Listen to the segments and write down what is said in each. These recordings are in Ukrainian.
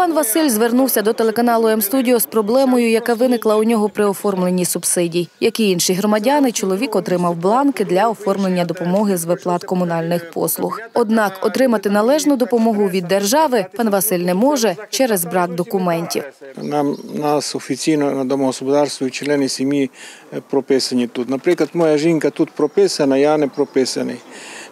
Пан Василь звернувся до телеканалу М-студіо з проблемою, яка виникла у нього при оформленні субсидій. Як і інші громадяни, чоловік отримав бланки для оформлення допомоги з виплат комунальних послуг. Однак отримати належну допомогу від держави пан Василь не може через брак документів. Нам нас офіційно на домогосподарстві члени сім'ї е, прописані тут. Наприклад, моя жінка тут прописана, я не прописаний.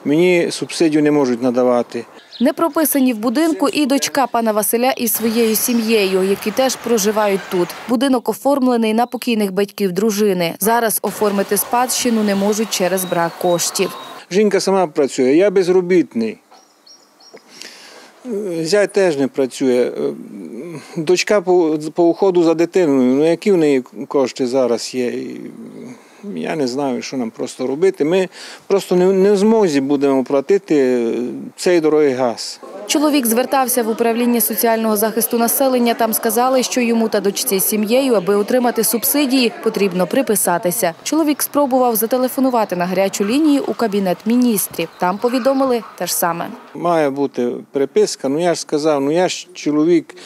Мені субсидію не можуть надавати. Не прописані в будинку і дочка пана Василя із своєю сім'єю, які теж проживають тут. Будинок оформлений на покійних батьків дружини. Зараз оформити спадщину не можуть через брак коштів. Жінка сама працює, я безробітний. Зять теж не працює. Дочка по, по уходу за дитиною. Ну які в неї кошти зараз є? Я не знаю, що нам просто робити. Ми просто не в змозі будемо платити цей дорогий газ. Чоловік звертався в управління соціального захисту населення. Там сказали, що йому та дочці з сім'єю, аби отримати субсидії, потрібно приписатися. Чоловік спробував зателефонувати на гарячу лінію у кабінет міністрів. Там повідомили те ж саме. Має бути приписка. Ну я ж сказав, ну я ж чоловік,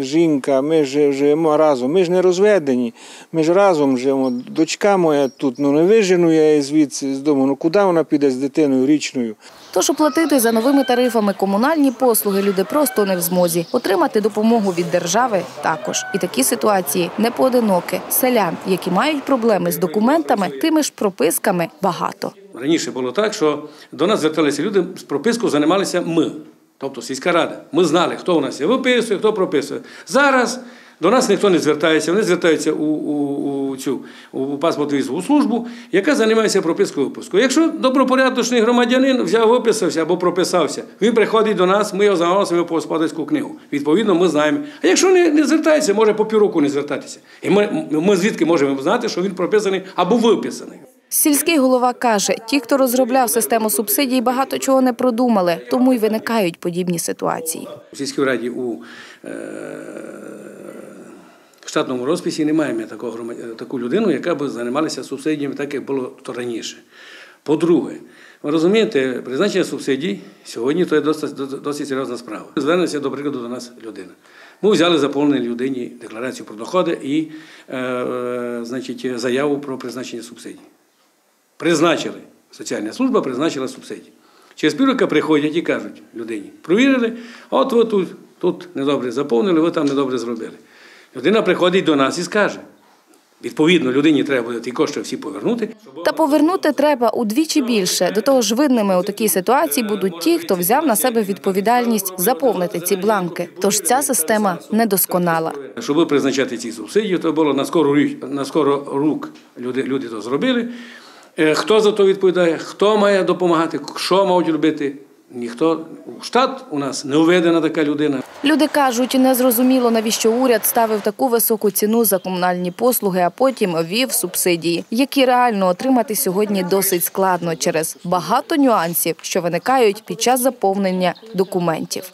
жінка, ми ж живемо разом. Ми ж не розведені, ми ж разом живемо. Дочка моя тут, ну не вижену я її звідси з дому. Ну куди вона піде з дитиною річною? Тож оплатити за новими тарифами комунальні послуги люди просто не в змозі. Отримати допомогу від держави також. І такі ситуації не поодинокі. Селян, які мають проблеми з документами, тими ж прописками багато. Раніше було так, що до нас зверталися люди з пропискою займалися ми, тобто сільська рада. Ми знали, хто у нас є виписує, хто прописує. Зараз до нас ніхто не звертається, вони звертаються у, у, у цю у паспортну службу, яка займається пропискою випускою. Якщо добропорядочний громадянин взяв, виписався або прописався, він приходить до нас, ми його заносимо по господарську книгу. Відповідно, ми знаємо. А якщо не, не звертається, може по півроку не звертатися. І ми, ми звідки можемо знати, що він прописаний або виписаний. Сільський голова каже, ті, хто розробляв систему субсидій, багато чого не продумали, тому й виникають подібні ситуації. У сільській раді у е, штатному розписі немає ми такого таку людину, яка б займалася субсидіями, так як було то раніше. По-друге, ви розумієте, призначення субсидій сьогодні то є досить, досить серйозна справа. Звернеться, до прикладу, до нас людина. Ми взяли заповнені людині декларацію про доходи і е, е, значить, заяву про призначення субсидій. Призначили. Соціальна служба призначила субсидії. Через півроку приходять і кажуть людині, провірили, от ви тут, тут недобре заповнили, ви там недобре зробили. Людина приходить до нас і скаже. Відповідно, людині треба буде ті кошти всі повернути. Та повернути треба удвічі більше. До того ж, видними у такій ситуації будуть ті, хто взяв на себе відповідальність заповнити ці бланки. Тож ця система недосконала. Щоб призначати ці субсидії, то було на скору, на скоро рук люди, люди то зробили. Е, Хто за то відповідає, хто має допомагати, що мають робити? Ніхто. Штат у нас не введена така людина. Люди кажуть, незрозуміло, навіщо уряд ставив таку високу ціну за комунальні послуги, а потім ввів субсидії, які реально отримати сьогодні досить складно через багато нюансів, що виникають під час заповнення документів.